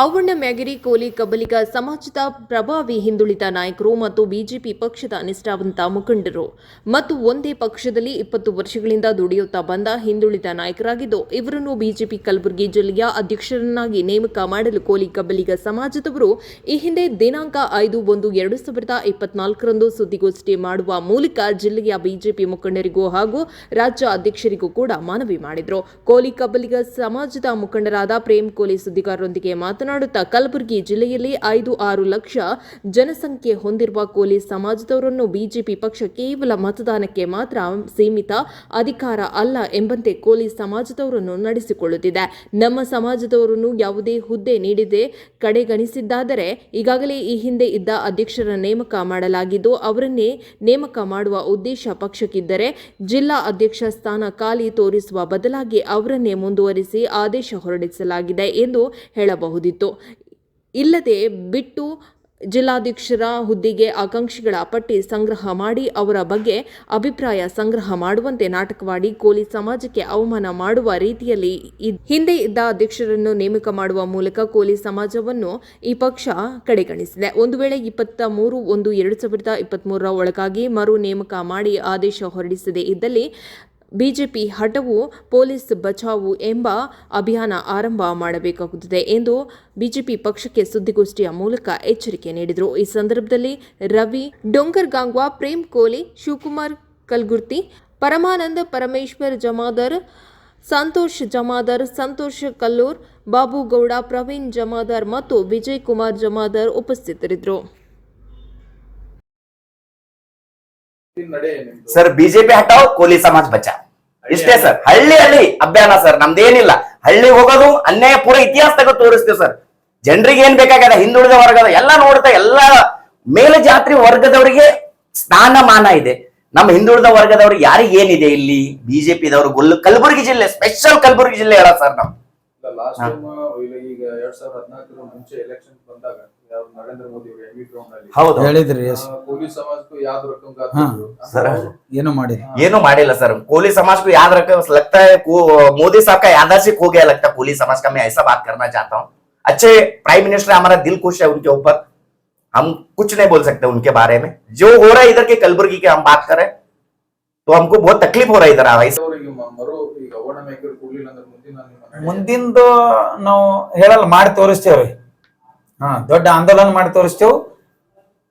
ಆವಣ್ಣ ಮ್ಯಾಗಿರಿ ಕೋಲಿ, ಕಬಲಿಗ, ಸಮಾಜದ ಪ್ರಭಾವಿ ಹಿಂದುಳಿದ ನಾಯಕರು ಮತ್ತು ಬಿಜೆಪಿ ಪಕ್ಷದ ನಿಷ್ಠಾವಂತ ಮುಖಂಡರು. ಮತ್ತು ಒಂದೇ ಪಕ್ಷದಲ್ಲಿ ಇಪ್ಪತ್ತು ವರ್ಷಗಳಿಂದ ದುಡಿಯುತ್ತಾ ಬಂದ ಹಿಂದುಳಿದ ನಾಯಕರಾಗಿದ್ದು, ಇವರನ್ನು ಬಿಜೆಪಿ ಕಲಬುರಗಿ ಜಿಲ್ಲೆಯ ಅಧ್ಯಕ್ಷರನ್ನಾಗಿ ನೇಮಕ ಮಾಡಲು ಕೋಲಿ, ಕಬಲಿಗ ಸಮಾಜದವರು ಈ ಹಿಂದೆ ದಿನಾಂಕ ಐದು ಒಂದು ಎರಡು ಸಾವಿರದ ಇಪ್ಪತ್ನಾಲ್ಕರಂದು ಸುದ್ದಿಗೋಷ್ಠಿ ಮಾಡುವ ಮೂಲಕ ಜಿಲ್ಲೆಯ ಬಿಜೆಪಿ ಮುಖಂಡರಿಗೂ ಹಾಗೂ ರಾಜ್ಯ ಅಧ್ಯಕ್ಷರಿಗೂ ಕೂಡ ಮನವಿ ಮಾಡಿದರು. ಕೋಲಿ ಕಬ್ಬಲಿಗ ಸಮಾಜದ ಮುಖಂಡರಾದ ಪ್ರೇಮ್ ಕೋಲಿ ಸುದ್ದಿಗಾರರೊಂದಿಗೆ ಮಾತನಾಡುತ್ತಾ ಕಲಬುರಗಿ ಜಿಲ್ಲೆಯಲ್ಲಿ ಐದು ಆರು ಲಕ್ಷ ಜನಸಂಖ್ಯೆ ಹೊಂದಿರುವ ಕೋಲಿ ಸಮಾಜದವರನ್ನು ಬಿಜೆಪಿ ಪಕ್ಷ ಕೇವಲ ಮತದಾನಕ್ಕೆ ಮಾತ್ರ ಸೀಮಿತ ಅಧಿಕಾರ ಅಲ್ಲ ಎಂಬಂತೆ ಕೋಲಿ ಸಮಾಜದವರನ್ನು ನಡೆಸಿಕೊಳ್ಳುತ್ತಿದೆ. ನಮ್ಮ ಸಮಾಜದವರನ್ನು ಯಾವುದೇ ಹುದ್ದೆ ನೀಡಿದೆ ಕಡೆಗಣಿಸಿದ್ದಾದರೆ ಈಗಾಗಲೇ ಈ ಹಿಂದೆ ಇದ್ದ ಅಧ್ಯಕ್ಷರ ನೇಮಕ ಮಾಡಲಾಗಿದ್ದು, ಅವರನ್ನೇ ನೇಮಕ ಮಾಡುವ ಉದ್ದೇಶ ಪಕ್ಷಕ್ಕಿದ್ದರೆ ಜಿಲ್ಲಾ ಅಧ್ಯಕ್ಷ ಸ್ಥಾನ ಖಾಲಿ ತೋರಿಸುವ ಬದಲಾಗಿ ಅವರನ್ನೇ ಮುಂದುವರಿಸಿ ಆದೇಶ ಹೊರಡಿಸಲಾಗಿದೆ ಎಂದು ಹೇಳಬಹುದಿತ್ತು. ಇಲ್ಲದೆ ಬಿಟ್ಟು ಜಿಲ್ಲಾಧ್ಯಕ್ಷರ ಹುದ್ದೆಗೆ ಆಕಾಂಕ್ಷಿಗಳ ಪಟ್ಟಿ ಸಂಗ್ರಹ ಮಾಡಿ ಅವರ ಬಗ್ಗೆ ಅಭಿಪ್ರಾಯ ಸಂಗ್ರಹ ಮಾಡುವಂತೆ ನಾಟಕವಾಡಿ ಕೋಲಿ ಸಮಾಜಕ್ಕೆ ಅವಮಾನ ಮಾಡುವ ರೀತಿಯಲ್ಲಿ ಹಿಂದೆ ಇದ್ದ ಅಧ್ಯಕ್ಷರನ್ನು ನೇಮಕ ಮಾಡುವ ಮೂಲಕ ಕೋಲಿ ಸಮಾಜವನ್ನು ಈ ಪಕ್ಷ ಕಡೆಗಣಿಸಿದೆ. ಒಂದು ವೇಳೆ ಇಪ್ಪತ್ತ ಮೂರು ಒಂದು ಎರಡು ಸಾವಿರದ ಇಪ್ಪತ್ತ್ಮೂರರ ಒಳಗಾಗಿ ಮರು ನೇಮಕ ಮಾಡಿ ಆದೇಶ ಹೊರಡಿಸದೇ ಇದ್ದಲ್ಲಿ ಬಿಜೆಪಿ ಹಠವು ಪೊಲೀಸ್ ಬಚಾವು ಎಂಬ ಅಭಿಯಾನ ಆರಂಭ ಮಾಡಬೇಕಾಗುತ್ತದೆ ಎಂದು ಬಿಜೆಪಿ ಪಕ್ಷಕ್ಕೆ ಸುದ್ದಿಗೋಷ್ಠಿಯ ಮೂಲಕ ಎಚ್ಚರಿಕೆ ನೀಡಿದರು. ಈ ಸಂದರ್ಭದಲ್ಲಿ ರವಿ, ಡೊಂಗರ್ ಗಾಂಗ್ವಾ, ಪ್ರೇಮ್ ಕೋಲಿ, ಶಿವಕುಮಾರ್ ಕಲ್ಗುರ್ತಿ, ಪರಮಾನಂದ ಪರಮೇಶ್ವರ್ ಜಮಾದರ್, ಸಂತೋಷ್ ಜಮಾದರ್, ಸಂತೋಷ್ ಕಲ್ಲೂರ್ ಬಾಬುಗೌಡ ಪ್ರವೀಣ್ ಜಮಾದರ್ ಮತ್ತು ವಿಜಯ್ ಕುಮಾರ್ ಜಮಾದರ್ ಉಪಸ್ಥಿತರಿದ್ದರು. ಸರ್ ಬಿಜೆಪಿ ಹಟಾವ್ ಕೋಲಿ ಸಮಾಜ್ ಬಚಾವ್ ಇಷ್ಟೇ ಸರ್. ಹಳ್ಳಿ ಹಳ್ಳಿ ಅಭಿಯಾನ ಸರ್ ನಮ್ದೇನಿಲ್ಲ. ಹಳ್ಳಿ ಹೋಗೋದು ಅನ್ಯಾಯ ಪೂರ ಇತಿಹಾಸದಾಗ ತೋರಿಸ್ತೇವೆ ಸರ್. ಜನರಿಗೆ ಏನ್ ಬೇಕಾಗದ ಹಿಂದುಳಿದ ವರ್ಗದ ಎಲ್ಲ ನೋಡ್ತಾ ಎಲ್ಲ ಮೇಲ್ಜಾತ್ರಿ ವರ್ಗದವರಿಗೆ ಸ್ಥಾನಮಾನ ಇದೆ. ನಮ್ಮ ಹಿಂದುಳಿದ ವರ್ಗದವ್ರಿಗೆ ಯಾರಿಗೆ ಏನಿದೆ ಇಲ್ಲಿ? ಬಿಜೆಪಿದವರು ಗುಲ್ ಕಲಬುರಗಿ ಜಿಲ್ಲೆ ಸ್ಪೆಷಲ್ ಕಲಬುರಗಿ ಜಿಲ್ಲೆ ಹೇಳ ಸರ್ ನಾವು. ಈಗ ಎರಡ್ ಸಾವಿರದ ಹದಿನಾಲ್ಕರ ಮುಂಚೆ ಎಲೆಕ್ಷನ್ ಬಂದಾಗ ನರೇಂದ್ರ ಮೋದಿ ಅವರು ಎಂ ಗ್ರೌಂಡ್ ಅಲ್ಲಿ ಹೌದು ಹೇಳಿದ್ರಿ ಎಸ್ ಆ, ಪೊಲೀಸ್ ಸಮಾಜಕ್ಕೂ ಯಾವ್ದು ರೊಕ್ಕ ಹಾ. ಸರ್. ಏನು ಮಾಡಿ ಏನು ಮಾಡಿಲ್ಲ सर कोहली समाज को याद रखे लगता है को, मोदी साहब का यादाश्त खो गया लगता है कोहली समाज का मैं ऐसा बात करना चाहता हूँ अच्छे प्राइम मिनिस्टर हमारा दिल खुश है उनके ऊपर हम कुछ नहीं बोल सकते उनके बारे में जो हो रहा है इधर के कलबुर्गी के हम बात करें तो हमको बहुत तकलीफ हो रहा है इधर आवाज ಅವರಿಗೆ ಮರು ಈಗ ಅವಣ ಮೇಕರ್ ಕೊಡ್ಲಿಲ್ಲ ಅಂದ್ರೆ ಮುಂದಿನ ನಿಮ್ಮ ನಡೆ ಮುಂದಿಂದು ನಾವು ಹೇಳಲ್ಲ ಮಾಡಿ ತೋರಿಸ್ತೇವ್ರಿ ಹಾ ದೊಡ್ಡ ಆಂದೋಲನ ಮಾಡಿ ತೋರಿಸ್ತೇವ್.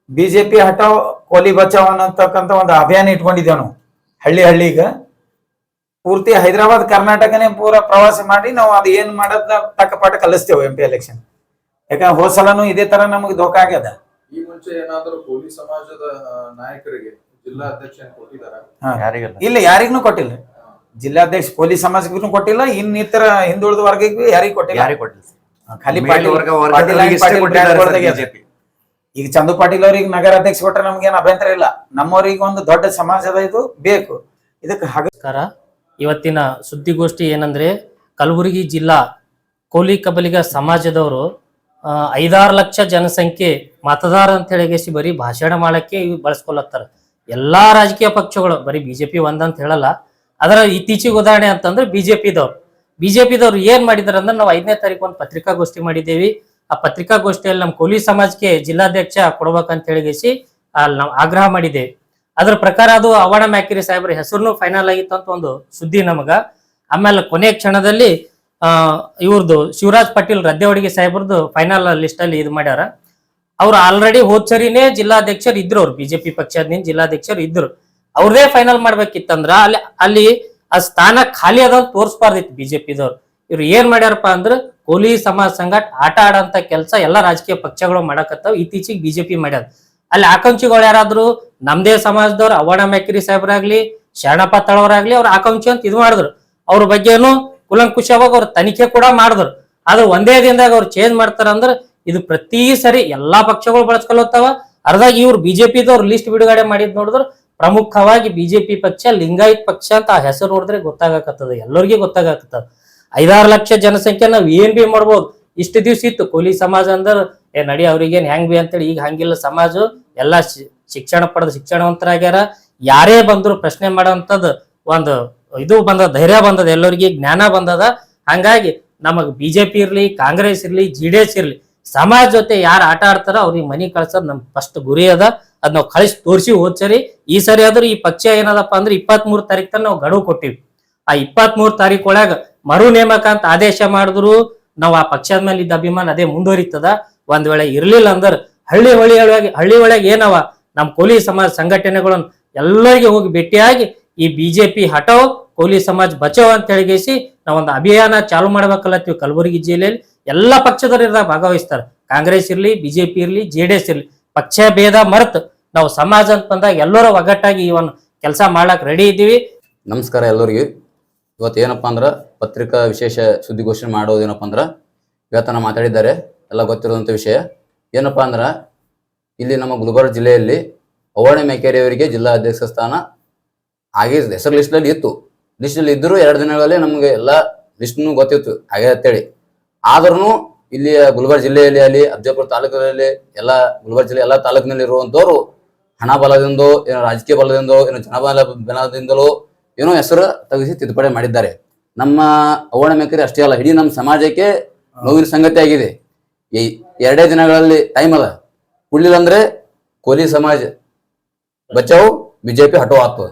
ಬಿಜೆಪಿ ಹಟಾವ್ ಕೋಲಿ ಬಚಾವ್ ಅನ್ನತಕ್ಕಂತ ಒಂದು ಅಭಿಯಾನ ಇಟ್ಕೊಂಡಿದ್ದೇವೆ ನಾವು ಹಳ್ಳಿ ಹಳ್ಳಿಗ. ಪೂರ್ತಿ ಹೈದರಾಬಾದ್ ಕರ್ನಾಟಕನೇ ಪೂರ ಪ್ರವಾಸ ಮಾಡಿ ನಾವು ಅದು ಏನ್ ಮಾಡೋದ ತಕ್ಕ ಪಾಠ ಕಲಿಸ್ತೇವೆ ಎಂ ಪಿ ಎಲೆಕ್ಷನ್ ಯಾಕಂದ್ರೆ ಹೋದ್ ಸಲನು ಇದೇ ತರ ನಮಗೆ ಧೋಕಾ ಆಗ್ಯದ. ಈ ಮುಂಚೆ ಏನಾದರೂ ಕೋಲಿ ಸಮಾಜದ ನಾಯಕರಿಗೆ ಜಿಲ್ಲಾಧ್ಯಕ್ಷ. ಇಲ್ಲ. ಯಾರಿಗೂ ಕೊಟ್ಟಿಲ್ಲ. ಜಿಲ್ಲಾಧ್ಯಕ್ಷ ಕೋಲಿ ಸಮಾಜಕ್ಕೂ ಕೊಟ್ಟಿಲ್ಲ ಇನ್ನಿತರ ಹಿಂದುಳಿದ ವರ್ಗಕ್ಕೆ ಯಾರಿಗೂ ಕೊಟ್ಟಿಲ್ಲ. ಯಾರಿಗೆ ಕೊಟ್ಟಿಲ್ಲ. ಖಾಲಿ ಪಾಟೀಲ್ ವರ್ಗ ವರ್ಗದವರಿಗೆ ಇಷ್ಟೇ ಕೊಟ್ಟಿದ್ದಾರೆ ಸರ್. ಈಗ ಚಂದು ಪಾಟೀಲ್ ಅವ್ರಿಗೆ ನಗರಾಧ್ಯಕ್ಷ ಕೊಟ್ರೆ ನಮ್ಗೇನು ಅಭ್ಯಂತರ ಇಲ್ಲ. ನಮ್ಮವ್ರಿಗೆ ಒಂದು ದೊಡ್ಡ ಸಮಾಜದ ಇದು ಬೇಕು. ಇದಕ್ಕೆ ಹಾಗೆ ನಮಸ್ಕಾರ. ಇವತ್ತಿನ ಸುದ್ದಿಗೋಷ್ಠಿ ಏನಂದ್ರೆ ಕಲಬುರಗಿ ಜಿಲ್ಲಾ ಕೋಲಿ ಕಬಲಿಗ ಸಮಾಜದವರು ಆ, ಐದಾರು ಲಕ್ಷ ಜನಸಂಖ್ಯೆ ಮತದಾರ ಅಂತ ಹೇಳಿ ಬರೀ ಭಾಷಣ ಮಾಡಕ್ಕೆ ಇವ್ ಬಳಸ್ಕೊಳತ್ತಾರ ಎಲ್ಲಾ ರಾಜಕೀಯ ಪಕ್ಷಗಳು ಬರೀ ಬಿಜೆಪಿ ಒಂದಂತ ಹೇಳಲ್ಲ. ಅದರ ಇತ್ತೀಚೆಗೆ ಉದಾಹರಣೆ ಅಂತಂದ್ರೆ ಬಿಜೆಪಿದವ್ರು. ಬಿಜೆಪಿದವ್ರು ಏನ್ ಮಾಡಿದಾರೆ ಅಂದ್ರೆ ನಾವು ಐದನೇ ತಾರೀಕು ಒಂದು ಪತ್ರಿಕಾಗೋಷ್ಠಿ ಮಾಡಿದ್ದೇವಿ. ಆ ಪತ್ರಿಕಾಗೋಷ್ಠಿಯಲ್ಲಿ ನಮ್ಮ ಕೋಲಿ ಸಮಾಜಕ್ಕೆ ಜಿಲ್ಲಾಧ್ಯಕ್ಷ ಕೊಡ್ಬೇಕಂತ ಹೇಳಿಗೆಸಿ ಅಲ್ಲಿ ನಾವು ಆಗ್ರಹ ಮಾಡಿದ್ದೇವೆ. ಅದ್ರ ಪ್ರಕಾರ ಅದು ಅವಣ ಮ್ಯಾಕಿರಿ ಸಾಹೇಬ್ರ ಹೆಸರು ಫೈನಲ್ ಆಗಿತ್ತು ಅಂತ ಒಂದು ಸುದ್ದಿ ನಮಗ. ಆಮೇಲೆ ಕೊನೆ ಕ್ಷಣದಲ್ಲಿ, ಆ ಇವ್ರದ್ದು ಶಿವರಾಜ್ ಪಾಟೀಲ್ ರದ್ದೆವಡಿಗೆ ಸಾಹೇಬ್ರದ್ದು ಫೈನಲ್ ಲಿಸ್ಟ್ ಅಲ್ಲಿ ಇದು ಮಾಡ್ಯಾರ. ಅವ್ರು ಆಲ್ರೆಡಿ ಹೋದ್ಸರಿನೇ ಜಿಲ್ಲಾಧ್ಯಕ್ಷರು ಇದ್ರು ಅವ್ರು. ಬಿಜೆಪಿ ಪಕ್ಷದಿಂದ ಜಿಲ್ಲಾಧ್ಯಕ್ಷರು ಇದ್ರು. ಅವ್ರದೇ ಫೈನಲ್ ಮಾಡ್ಬೇಕಿತ್ತಂದ್ರ ಅಲ್ಲಿ ಅಲ್ಲಿ ಆ ಸ್ಥಾನ ಖಾಲಿ ಅದ ಅಂತ ತೋರಿಸ್ಬಾರ್ದಿತ್ತು ಬಿಜೆಪಿದವ್ರು. ಇವ್ರು ಏನ್ ಮಾಡ್ಯಾರಪ್ಪ ಅಂದ್ರ ಕೋಲಿ ಸಮಾಜ ಸಂಘಟ ಆಟ ಆಡಂತ ಕೆಲಸ ಎಲ್ಲಾ ರಾಜಕೀಯ ಪಕ್ಷಗಳು ಮಾಡಕತ್ತಾವ, ಇತ್ತೀಚೆಗೆ ಬಿಜೆಪಿ ಮಾಡ್ಯಾರ. ಅಲ್ಲಿ ಆಕಾಂಕ್ಷಿಗಳು ಯಾರಾದ್ರು ನಮ್ದೇ ಸಮಾಜದವ್ರು ಅವಣ ಮೆಕ್ರಿ ಸಾಹೇಬ್ರಾಗ್ಲಿ, ಶರಣಪ್ಪ ತಳವರಾಗ್ಲಿ, ಅವ್ರ ಆಕಾಂಕ್ಷಿ ಅಂತ ಇದು ಮಾಡಿದ್ರು. ಅವ್ರ ಬಗ್ಗೆನು ಕುಲಂಕುಶವಾಗ ಅವ್ರ ತನಿಖೆ ಕೂಡ ಮಾಡಿದ್ರು. ಆದ್ರೆ ಒಂದೇ ದಿನದಾಗ ಅವ್ರು ಚೇಂಜ್ ಮಾಡ್ತಾರ ಅಂದ್ರ ಇದು ಪ್ರತಿ ಸರಿ ಎಲ್ಲಾ ಪಕ್ಷಗಳು ಬಳಸ್ಕೊಳತ್ತಾವ. ಅರ್ಧಾಗಿ ಇವ್ರು ಬಿಜೆಪಿದವ್ರು ಲಿಸ್ಟ್ ಬಿಡುಗಡೆ ಮಾಡಿದ್ ನೋಡಿದ್ರ ಪ್ರಮುಖವಾಗಿ ಬಿಜೆಪಿ ಪಕ್ಷ, ಲಿಂಗಾಯತ್ ಪಕ್ಷ ಅಂತ ಆ ಹೆಸರು ನೋಡಿದ್ರೆ ಗೊತ್ತಾಗಕತ್ತದ, ಎಲ್ಲರಿಗೂ ಗೊತ್ತಾಗಕತ್ತದ. ಐದಾರು ಲಕ್ಷ ಜನಸಂಖ್ಯೆ ನಾವ್ ಏನ್ ಬಿ ಮಾಡ್ಬೋದು. ಇಷ್ಟು ದಿವ್ಸ ಇತ್ತು ಕೂಲಿ ಸಮಾಜ ಅಂದ್ರೆ, ಏ ನಡಿ ಅವ್ರಿಗೇನ್ ಹೆಂಗ್ ಬಿ ಅಂತೇಳಿ, ಈಗ ಹಂಗಿಲ್ಲ ಸಮಾಜ, ಎಲ್ಲಾ ಶಿಕ್ಷಣ ಪಡೆದ ಶಿಕ್ಷಣವಂತರಾಗ್ಯಾರ. ಯಾರೇ ಬಂದ್ರು ಪ್ರಶ್ನೆ ಮಾಡೋಂಥದ್ ಒಂದು ಇದು ಬಂದ ಧೈರ್ಯ ಬಂದದ, ಎಲ್ಲರಿಗೆ ಜ್ಞಾನ ಬಂದದ. ಹಂಗಾಗಿ ನಮಗ್ ಬಿಜೆಪಿ ಇರ್ಲಿ, ಕಾಂಗ್ರೆಸ್ ಇರ್ಲಿ, ಜಿ ಡಿ ಎಸ್ ಇರ್ಲಿ, ಸಮಾಜ ಜೊತೆ ಯಾರು ಆಟ ಆಡ್ತಾರ ಅವ್ರಿಗೆ ಮನಿ ಕಳ್ಸೋದು ನಮ್ ಫಸ್ಟ್ ಗುರಿ ಅದ. ಅದ್ ನಾವು ಕಳಿಸಿ ತೋರಿಸಿ ಹೋದ್ಸರಿ ಈ ಸರಿ ಆದ್ರೂ ಈ ಪಕ್ಷ ಏನದಪ್ಪ ಅಂದ್ರೆ ಇಪ್ಪತ್ತ್ ಮೂರ್ ತಾರೀಕ್ ತನ ನಾವು ಗಡುವು ಕೊಟ್ಟಿವಿ. ಆ ಇಪ್ಪತ್ತ್ ಮೂರ್ ತಾರೀಕ್ ಒಳಗ ಮರು ನೇಮಕ ಅಂತ ಆದೇಶ ಮಾಡಿದ್ರು, ನಾವು ಆ ಪಕ್ಷದ ಮೇಲೆ ಇದ್ದ ಅಭಿಮಾನ ಅದೇ ಮುಂದುವರಿತದ. ಒಂದ್ ವೇಳೆ ಇರ್ಲಿಲ್ಲ ಅಂದ್ರ ಹಳ್ಳಿ ಹೊಳಿ ಒಳಗೆ, ಹಳ್ಳಿ ಒಳಗೆ ಏನವ, ನಮ್ ಕೋಲಿ ಸಮಾಜ ಸಂಘಟನೆಗಳನ್ನ ಎಲ್ಲರಿಗೆ ಹೋಗಿ ಭೇಟಿಯಾಗಿ ಈ ಬಿಜೆಪಿ ಹಟಾವ್ ಕೋಲಿ ಸಮಾಜ ಬಚಾವ್ ಅಂತ ಹೇಳಿಗೇಸಿ ನಾವೊಂದು ಅಭಿಯಾನ ಚಾಲು ಮಾಡ್ಬೇಕಲ್ಲತ್ತೀವಿ ಕಲಬುರಗಿ ಜಿಲ್ಲೆಯಲ್ಲಿ. ಎಲ್ಲಾ ಪಕ್ಷದವರು ಇದ್ರಾಗ ಭಾಗವಹಿಸ್ತಾರೆ. ಕಾಂಗ್ರೆಸ್ ಇರ್ಲಿ, ಬಿಜೆಪಿ ಇರ್ಲಿ, ಜೆ ಇರಲಿ ಎಸ್ ಇರ್ಲಿ. ಪಕ್ಷ ಭೇದ ಮರೆತು ನಾವು ಸಮಾಜ ಅಂತ ಬಂದಾಗ ಎಲ್ಲರೂ ಒಗ್ಗಟ್ಟಾಗಿ ಈ ಒಂದು ಕೆಲಸ ಮಾಡಕ್ ರೆಡಿ ಇದ್ದೀವಿ. ನಮಸ್ಕಾರ ಎಲ್ಲರಿಗೂ. ಇವತ್ತು ಏನಪ್ಪ ಅಂದ್ರೆ ಪತ್ರಿಕಾ ವಿಶೇಷ ಸುದ್ದಿಗೋಷ್ಠಿ ಮಾಡೋದು ಏನಪ್ಪಾ ಅಂದ್ರೆ ಇವತ್ತನ ಮಾತಾಡಿದ್ದಾರೆ. ಎಲ್ಲ ಗೊತ್ತಿರುವಂತ ವಿಷಯ. ಏನಪ್ಪಾ ಅಂದ್ರೆ ಇಲ್ಲಿ ನಮ್ಮ ಗುಲ್ಬರ್ಗ ಜಿಲ್ಲೆಯಲ್ಲಿ ಅವರ್ಣಿ ಮೇಕೇರಿ ಅವರಿಗೆ ಜಿಲ್ಲಾ ಅಧ್ಯಕ್ಷ ಸ್ಥಾನ ಹಾಗೆ ಹೆಸರು ಲಿಸ್ಟಲ್ಲಿ ಇತ್ತು. ಲಿಸ್ಟಲ್ಲಿ ಇದ್ದರೂ ಎರಡು ದಿನಗಳಲ್ಲಿ ನಮಗೆ ಎಲ್ಲ ಲಿಸ್ಟ್ನು ಗೊತ್ತಿತ್ತು. ಹಾಗೆ ಅಂತೇಳಿ. ಆದ್ರೂ ಇಲ್ಲಿ ಗುಲ್ಬರ್ಗ ಜಿಲ್ಲೆಯಲ್ಲಿ ಅಲ್ಲಿ ಅಬ್ಜಾಪುರ ತಾಲೂಕಿನಲ್ಲಿ ಎಲ್ಲ ಗುಲ್ಬರ್ಗ ಜಿಲ್ಲೆ ಎಲ್ಲ ತಾಲೂಕಿನಲ್ಲಿ ಇರುವಂತವ್ರು ಹಣ ಬಲದಿಂದೋ, ಏನೋ ರಾಜಕೀಯ ಬಲದಿಂದೋ, ಏನೋ ಜನಬಲ ಬಲದಿಂದಲೋ, ಏನೋ ಹೆಸರು ತೆಗೆಸಿ ತಿದ್ದುಪಡಿ ಮಾಡಿದ್ದಾರೆ. ನಮ್ಮ ಅವಣ ಮೇಕರಿ ಅಷ್ಟೇ ಅಲ್ಲ, ಇಡೀ ನಮ್ಮ ಸಮಾಜಕ್ಕೆ ನೋವಿನ ಸಂಗತಿ ಆಗಿದೆ. ಈ ಎರಡೇ ದಿನಗಳಲ್ಲಿ ಟೈಮ್ ಅದ ಕುಳ್ಳಿಲ್ಲ ಅಂದ್ರೆ ಕೋಲಿ ಸಮಾಜ ಬಚಾವ್, ಬಿಜೆಪಿ ಹಟೋ ಆಗ್ತದೆ